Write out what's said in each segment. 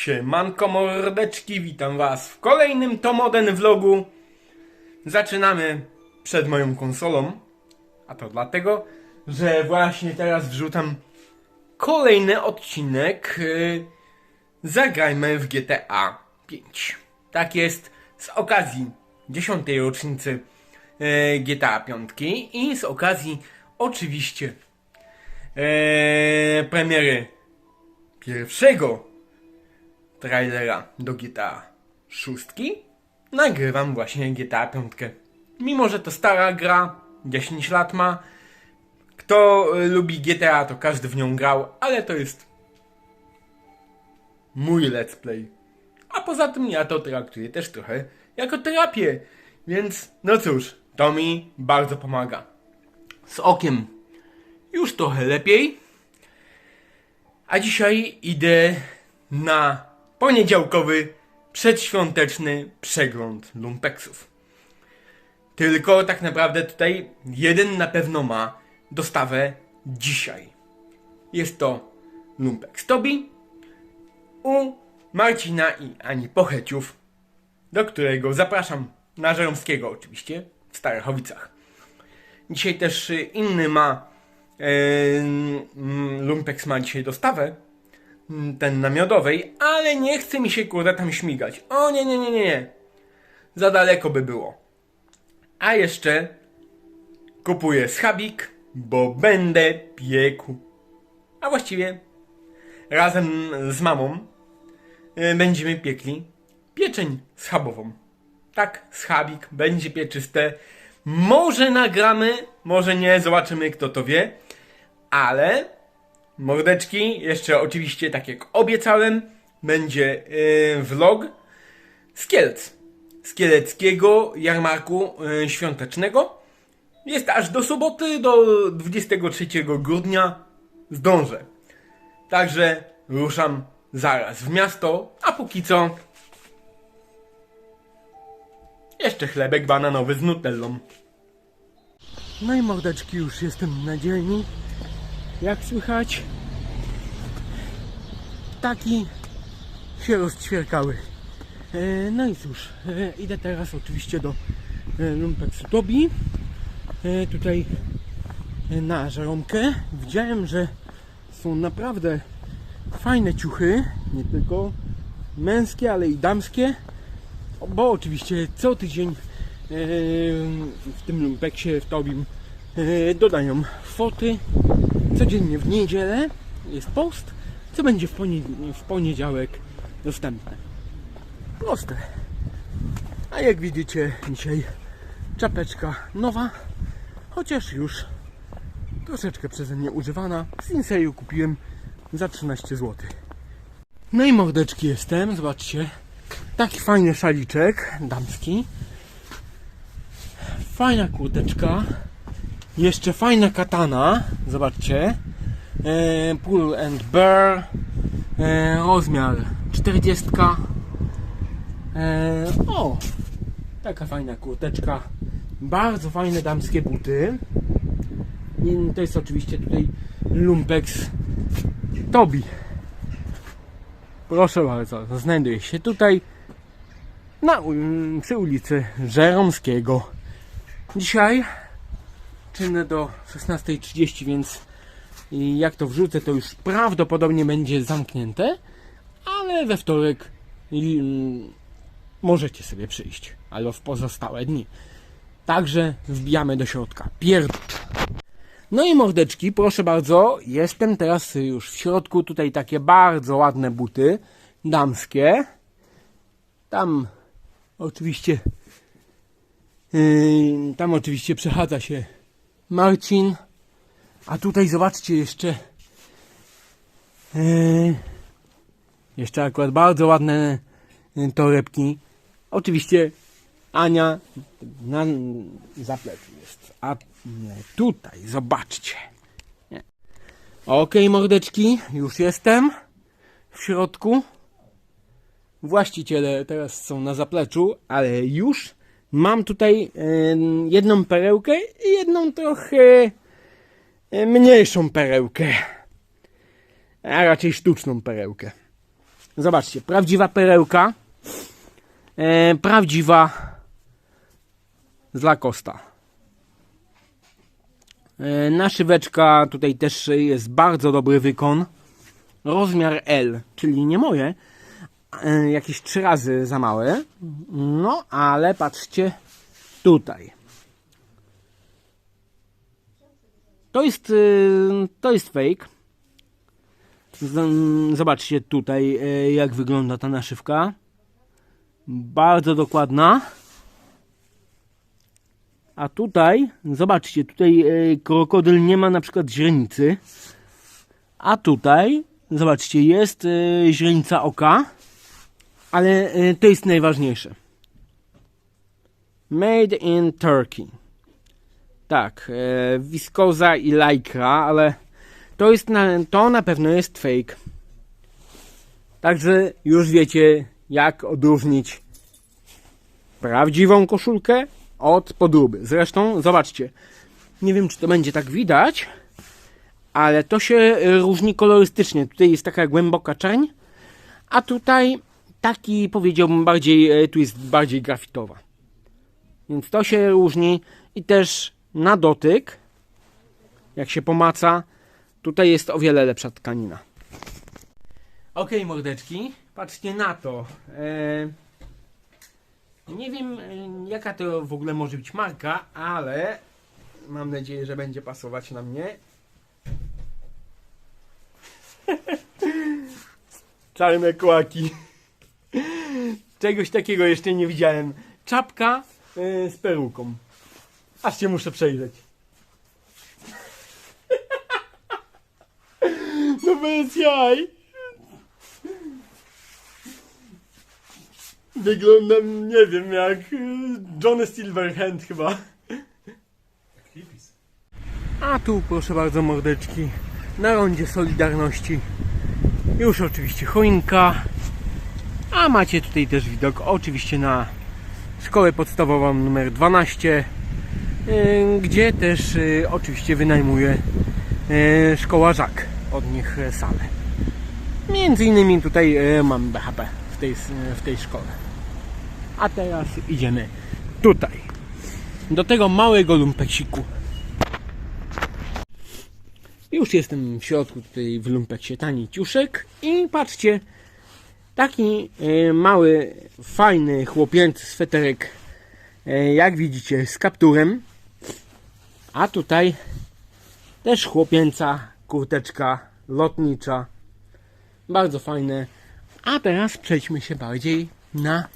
Siemanko mordeczki, witam was w kolejnym Tomoden vlogu. Zaczynamy przed moją konsolą, a to dlatego, że właśnie teraz wrzucam kolejny odcinek yy, Zagrajmy w GTA 5. Tak jest, z okazji 10. rocznicy yy, GTA 5 i z okazji oczywiście yy, premiery pierwszego trailera do GTA 6 nagrywam właśnie GTA 5. Mimo, że to stara gra, 10 lat ma, kto y, lubi GTA, to każdy w nią grał, ale to jest mój let's play. A poza tym ja to traktuję też trochę jako terapię, więc no cóż, to mi bardzo pomaga. Z okiem już trochę lepiej, a dzisiaj idę na poniedziałkowy, przedświąteczny przegląd lumpeksów. Tylko tak naprawdę tutaj jeden na pewno ma dostawę dzisiaj. Jest to lumpex Tobi u Marcina i Ani Pocheciów, do którego zapraszam na Żeromskiego oczywiście w Starachowicach. Dzisiaj też inny ma mm, Lumpex ma dzisiaj dostawę ten namiotowej, ale nie chce mi się kurde tam śmigać. O nie, nie, nie, nie, nie. Za daleko by było. A jeszcze kupuję schabik, bo będę piekł. A właściwie razem z mamą y, będziemy piekli pieczeń schabową. Tak, schabik będzie pieczyste. Może nagramy, może nie, zobaczymy kto to wie. Ale mordeczki, jeszcze oczywiście tak jak obiecałem, będzie yy, vlog z Kielc. Z kieleckiego jarmarku yy, świątecznego. Jest aż do soboty, do 23 grudnia zdążę. Także ruszam zaraz w miasto, a póki co jeszcze chlebek bananowy z nutellą. No i mordeczki, już jestem na dzielni. Jak słychać, ptaki się rozćwierkały. E, no i cóż, e, idę teraz oczywiście do e, Lumpeksu Tobi. Tutaj na żaromkę. Widziałem, że są naprawdę fajne ciuchy, nie tylko męskie, ale i damskie. Bo oczywiście co tydzień w tym lumpeksie, w Tobim dodają foty. Codziennie w niedzielę jest post, co będzie w, poni- w poniedziałek dostępne. Proste. A jak widzicie, dzisiaj czapeczka nowa, chociaż już troszeczkę przeze mnie używana. Z Inseju kupiłem za 13 zł. No i mordeczki jestem, zobaczcie. Taki fajny szaliczek damski. Fajna kurteczka. Jeszcze fajna katana. Zobaczcie. E, pull and bear. E, rozmiar 40. E, o! Taka fajna kurteczka. Bardzo fajne damskie buty. I to jest oczywiście tutaj Lumpex Tobi. Proszę bardzo, znajduje się tutaj na, przy ulicy Żeromskiego. Dzisiaj czynne do 16.30, więc jak to wrzucę, to już prawdopodobnie będzie zamknięte, ale we wtorek mm, możecie sobie przyjść, albo w pozostałe dni. Także wbijamy do środka. Pierd. No i mordeczki, proszę bardzo, jestem teraz już w środku. Tutaj takie bardzo ładne buty damskie. Tam oczywiście yy, tam oczywiście przechadza się Marcin. A tutaj zobaczcie jeszcze yy, jeszcze akurat bardzo ładne yy, torebki. Oczywiście Ania na zapleczu jest. A tutaj, zobaczcie. Okej, mordeczki, już jestem w środku. Właściciele teraz są na zapleczu, ale już mam tutaj jedną perełkę i jedną trochę mniejszą perełkę. A raczej sztuczną perełkę. Zobaczcie, prawdziwa perełka. Prawdziwa z Lacosta. Naszyweczka tutaj też jest bardzo dobry wykon. Rozmiar L, czyli nie moje. E, jakieś trzy razy za małe. No, ale patrzcie tutaj. To jest, y, to jest fake. Zobaczcie tutaj, y, jak wygląda ta naszywka. Bardzo dokładna. A tutaj, zobaczcie, tutaj y, krokodyl nie ma na przykład źrenicy. A tutaj, zobaczcie, jest źrenica oka. Ale y, to jest najważniejsze. Made in Turkey. Tak, e, wiskoza i lajkra, ale to jest na, to na pewno jest fake. Także już wiecie, jak odróżnić prawdziwą koszulkę od podróby. Zresztą, zobaczcie, nie wiem, czy to będzie tak widać, ale to się różni kolorystycznie. Tutaj jest taka głęboka czerń, a tutaj taki, powiedziałbym, bardziej, e, tu jest bardziej grafitowa. Więc to się różni i też na dotyk, jak się pomaca, tutaj jest o wiele lepsza tkanina. Ok, mordeczki, patrzcie na to. E, nie wiem, e, jaka to w ogóle może być marka, ale mam nadzieję, że będzie pasować na mnie. Czarne kłaki. Czegoś takiego jeszcze nie widziałem. Czapka e, z peruką. Aż cię muszę przejrzeć. No bez jaj. Wyglądam, nie wiem, jak y, Johnny Silverhand chyba. A tu, proszę bardzo, mordeczki, na rondzie Solidarności. Już oczywiście choinka. A macie tutaj też widok oczywiście na szkołę podstawową numer 12 y, gdzie też y, oczywiście wynajmuje y, szkoła Żak od nich salę. Między innymi tutaj mam BHP w tej, w tej szkole. A teraz idziemy tutaj. Do tego małego lumpeksiku. Już jestem w środku tutaj w lumpeksie tani ciuszek i patrzcie, taki e, mały, fajny, chłopięcy sweterek, e, jak widzicie, z kapturem. A tutaj też chłopięca kurteczka lotnicza. Bardzo fajne. A teraz przejdźmy się bardziej na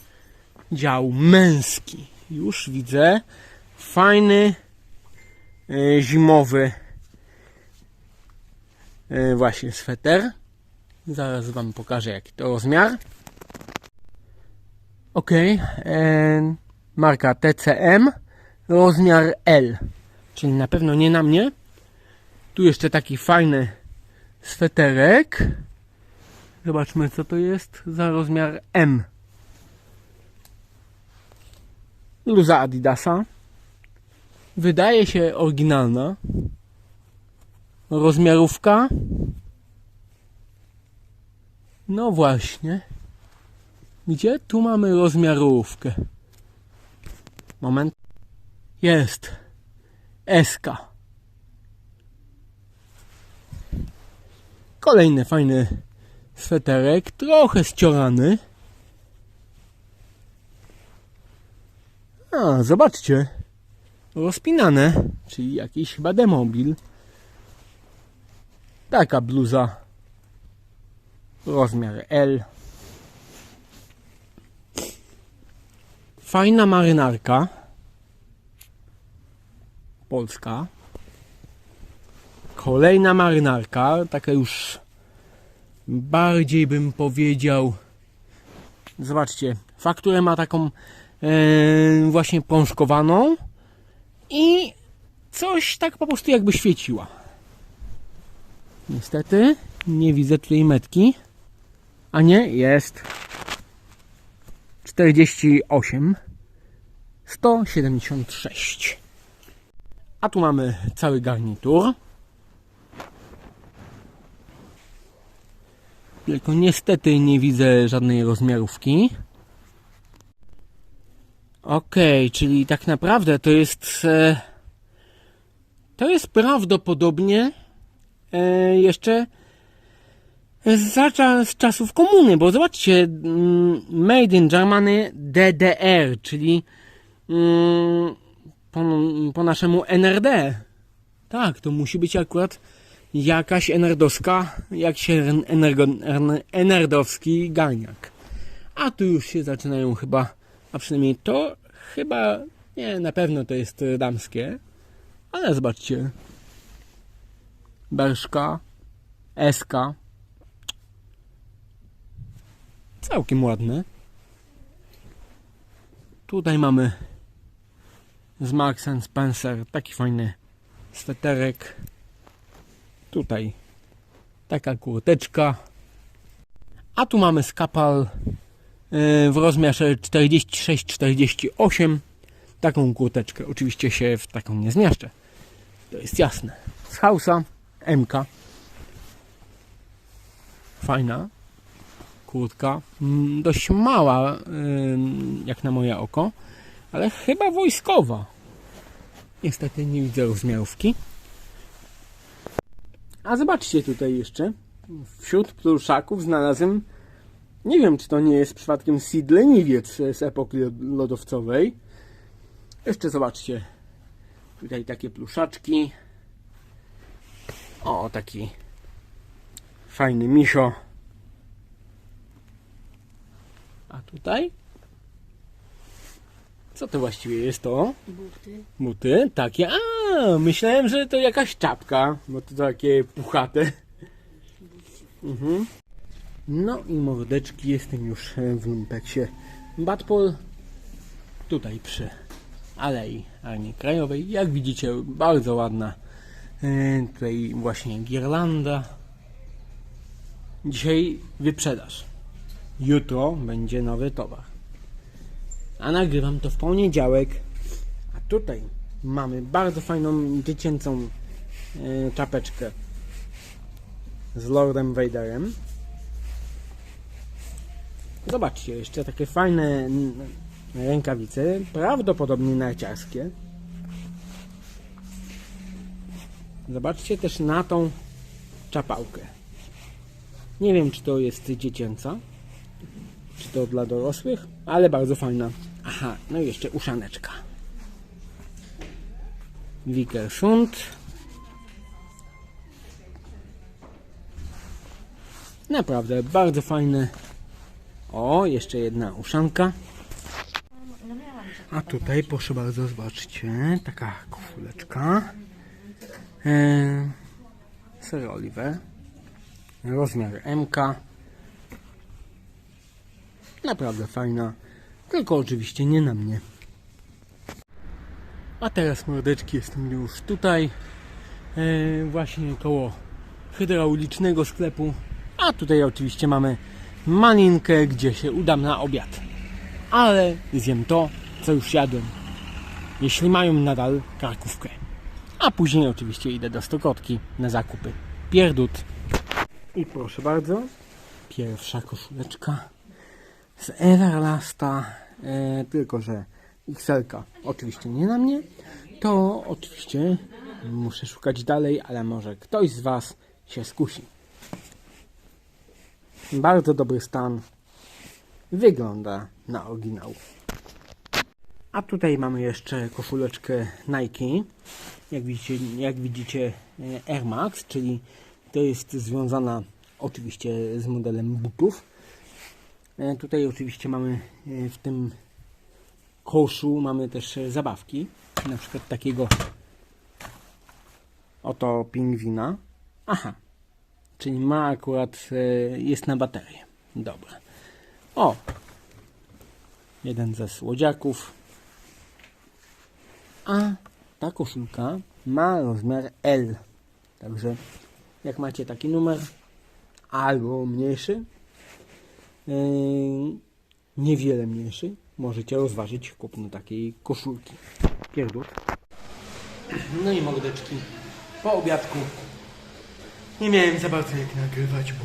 dział męski. Już widzę fajny e, zimowy właśnie sweter. Zaraz Wam pokażę jaki to rozmiar. Ok, e, marka TCM, rozmiar L, czyli na pewno nie na mnie. Tu jeszcze taki fajny sweterek. Zobaczmy co to jest za rozmiar M. Bluza Adidasa. Wydaje się oryginalna. Rozmiarówka. No właśnie. Gdzie tu mamy rozmiarówkę? Moment. Jest. SK. Kolejny fajny sweterek, trochę ściorany. A, zobaczcie. Rozpinane, czyli jakiś chyba demobil. Taka bluza. Rozmiar L. Fajna marynarka. Polska. Kolejna marynarka, taka już bardziej bym powiedział. Zobaczcie, fakturę ma taką e, właśnie pączkowaną i coś tak po prostu jakby świeciła. Niestety nie widzę tutaj metki. A nie, jest 48 176. A tu mamy cały garnitur. Tylko niestety nie widzę żadnej rozmiarówki. Okej, czyli tak naprawdę to jest. E, to jest prawdopodobnie e, jeszcze za cza- z czasów komuny, bo zobaczcie, mm, Made in Germany DDR, czyli mm, po, po naszemu NRD. Tak, to musi być akurat jakaś enerdowska, jakiś energo, erne- enerdowski garniak. A tu już się zaczynają chyba, a przynajmniej to chyba, nie, na pewno to jest e, damskie, ale zobaczcie. Berszka, Eska. Całkiem ładne. Tutaj mamy z Marks Spencer taki fajny sweterek. Tutaj taka kurteczka. A tu mamy skapal yy, w rozmiarze 46-48. Taką kurteczkę. Oczywiście się w taką nie zmieszczę. To jest jasne. Z Hausa MK. Fajna kurtka. Mm, Dość mała, ym, jak na moje oko, ale chyba wojskowa. Niestety nie widzę rozmiarówki. A zobaczcie tutaj jeszcze. Wśród pluszaków znalazłem. Nie wiem, czy to nie jest przypadkiem Sid Leniwiec z epoki lodowcowej. Jeszcze zobaczcie. Tutaj takie pluszaczki. O, taki fajny misio. A tutaj? Co to właściwie jest to? Buty. Buty? Takie. A, myślałem, że to jakaś czapka, bo to takie puchate. Mhm. No i mordeczki, jestem już w lumpeksie Batpol. Tutaj przy Alei Armii Krajowej. Jak widzicie, bardzo ładna e, tutaj właśnie girlanda. Dzisiaj wyprzedaż. Jutro będzie nowy towar. A nagrywam to w poniedziałek. A tutaj mamy bardzo fajną dziecięcą e, czapeczkę z Lordem Vaderem. Zobaczcie, jeszcze takie fajne rękawice, prawdopodobnie narciarskie. Zobaczcie też na tą czapałkę. Nie wiem, czy to jest dziecięca, czy to dla dorosłych, ale bardzo fajna. Aha, no i jeszcze uszaneczka. Wickersund. Naprawdę bardzo fajne. O, jeszcze jedna uszanka. A tutaj proszę bardzo, zobaczcie, taka koszuleczka. Eee, Sir Oliver. Rozmiar MK. Naprawdę fajna. Tylko oczywiście nie na mnie. A teraz mordeczki, jestem już tutaj. E, właśnie koło hydraulicznego sklepu. A tutaj oczywiście mamy malinkę, gdzie się udam na obiad. Ale zjem to, co już jadłem. Jeśli mają nadal karkówkę. A później oczywiście idę do Stokotki na zakupy. Pierdut. I proszę bardzo, pierwsza koszuleczka z Everlasta, e, tylko że XL oczywiście nie na mnie, to oczywiście muszę szukać dalej, ale może ktoś z Was się skusi. Bardzo dobry stan. Wygląda na oryginał. A tutaj mamy jeszcze koszuleczkę Nike. Jak widzicie, jak widzicie e, Air Max, czyli to jest związana oczywiście z modelem butów. E, Tutaj oczywiście mamy e, w tym koszu mamy też e, zabawki. Na przykład takiego oto pingwina. Aha, czyli ma akurat, jest na baterię. Dobra. O, jeden ze słodziaków. A ta koszulka ma rozmiar L. Także jak macie taki numer albo mniejszy, niewiele mniejszy, możecie rozważyć kupno takiej koszulki. Pierdut. No i mordeczki. Po obiadku. Nie miałem za bardzo jak nagrywać, bo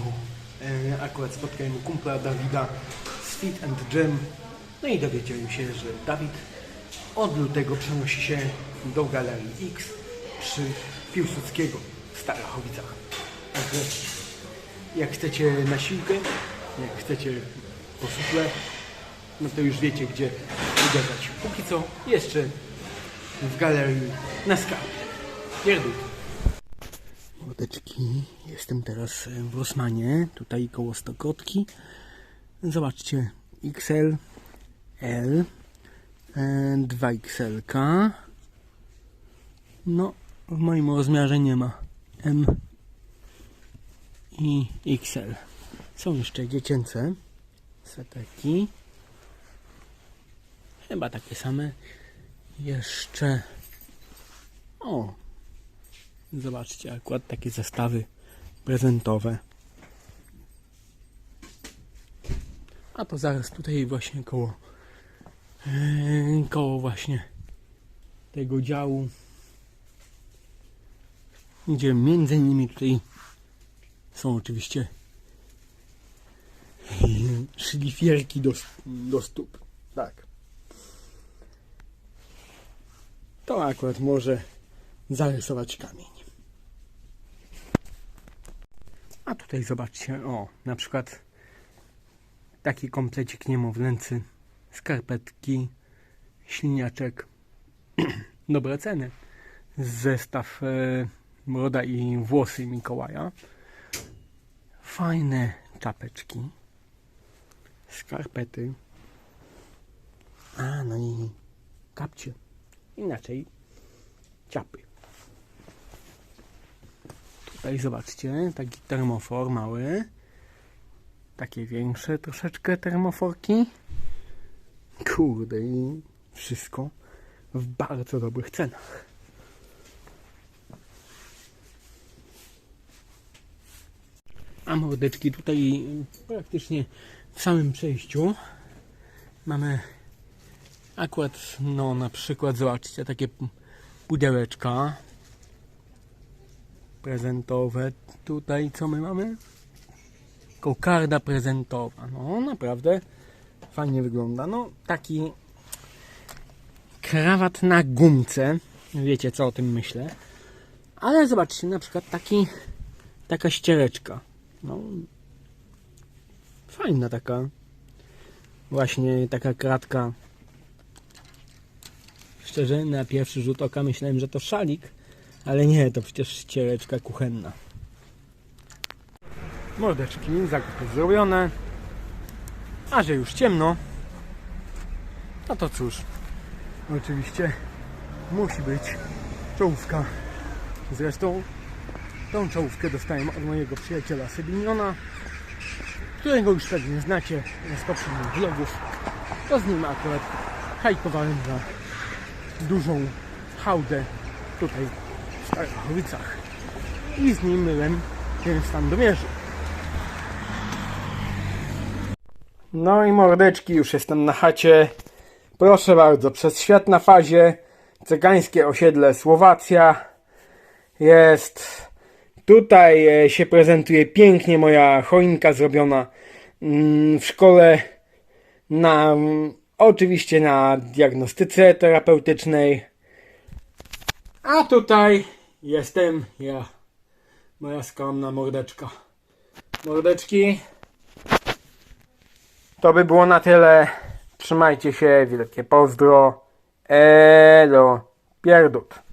E, akurat spotkałem kumpla Dawida z Fit and Gym. No i dowiedziałem się, że Dawid od lutego przenosi się do Galerii X przy Piłsudskiego w Starachowicach. Także jak chcecie na siłkę, jak chcecie po sufle, no to już wiecie gdzie uderzać. Póki co jeszcze w galerii na skarbie. Pierdół. Młodeczki, jestem teraz w Rosmanie, tutaj koło Stokotki. Zobaczcie, XL, L, e, 2XL. No, w moim rozmiarze nie ma M i XL. Są jeszcze dziecięce seteki. Chyba takie same. Jeszcze. O! Zobaczcie, akurat takie zestawy prezentowe. A to zaraz tutaj właśnie koło yy, koło właśnie tego działu gdzie między innymi tutaj są oczywiście szlifierki do, do stóp. Tak. To akurat może zarysować kamień. A tutaj zobaczcie, o, na przykład taki komplecik niemowlęcy, skarpetki, śliniaczek, dobre ceny. Zestaw e, broda i włosy Mikołaja. Fajne czapeczki, skarpety, a no i kapcie. Inaczej ciapy. Tutaj zobaczcie, taki termofor mały. Takie większe troszeczkę termoforki. Kurde i wszystko w bardzo dobrych cenach. A mordeczki tutaj praktycznie w samym przejściu mamy akurat, no na przykład zobaczcie, takie pudełeczka prezentowe. Tutaj co my mamy? Kokarda prezentowa. No naprawdę fajnie wygląda. No taki krawat na gumce. Wiecie co o tym myślę. Ale zobaczcie, na przykład taki taka ściereczka. No, fajna taka. Właśnie taka kratka. Szczerze, na pierwszy rzut oka myślałem, że to szalik, ale nie, to przecież ściereczka kuchenna. Mordeczki, zakupy zrobione. A że już ciemno, no to cóż, oczywiście musi być czołówka. Zresztą Tą czołówkę dostałem od mojego przyjaciela Sybiniona, którego już pewnie znacie z poprzednich vlogów. To z nim akurat hajkowałem za dużą hałdę tutaj w Starachowicach. I z nim myłem ten stan domierzu. No i mordeczki, już jestem na chacie. Proszę bardzo, przez świat na fazie, cygańskie osiedle Słowacja. Jest Tutaj e, się prezentuje pięknie moja choinka zrobiona mm, w szkole na oczywiście na diagnostyce terapeutycznej. A tutaj jestem ja, moja skromna mordeczka. Mordeczki. To by było na tyle. Trzymajcie się, wielkie pozdro. Elo, pierdut.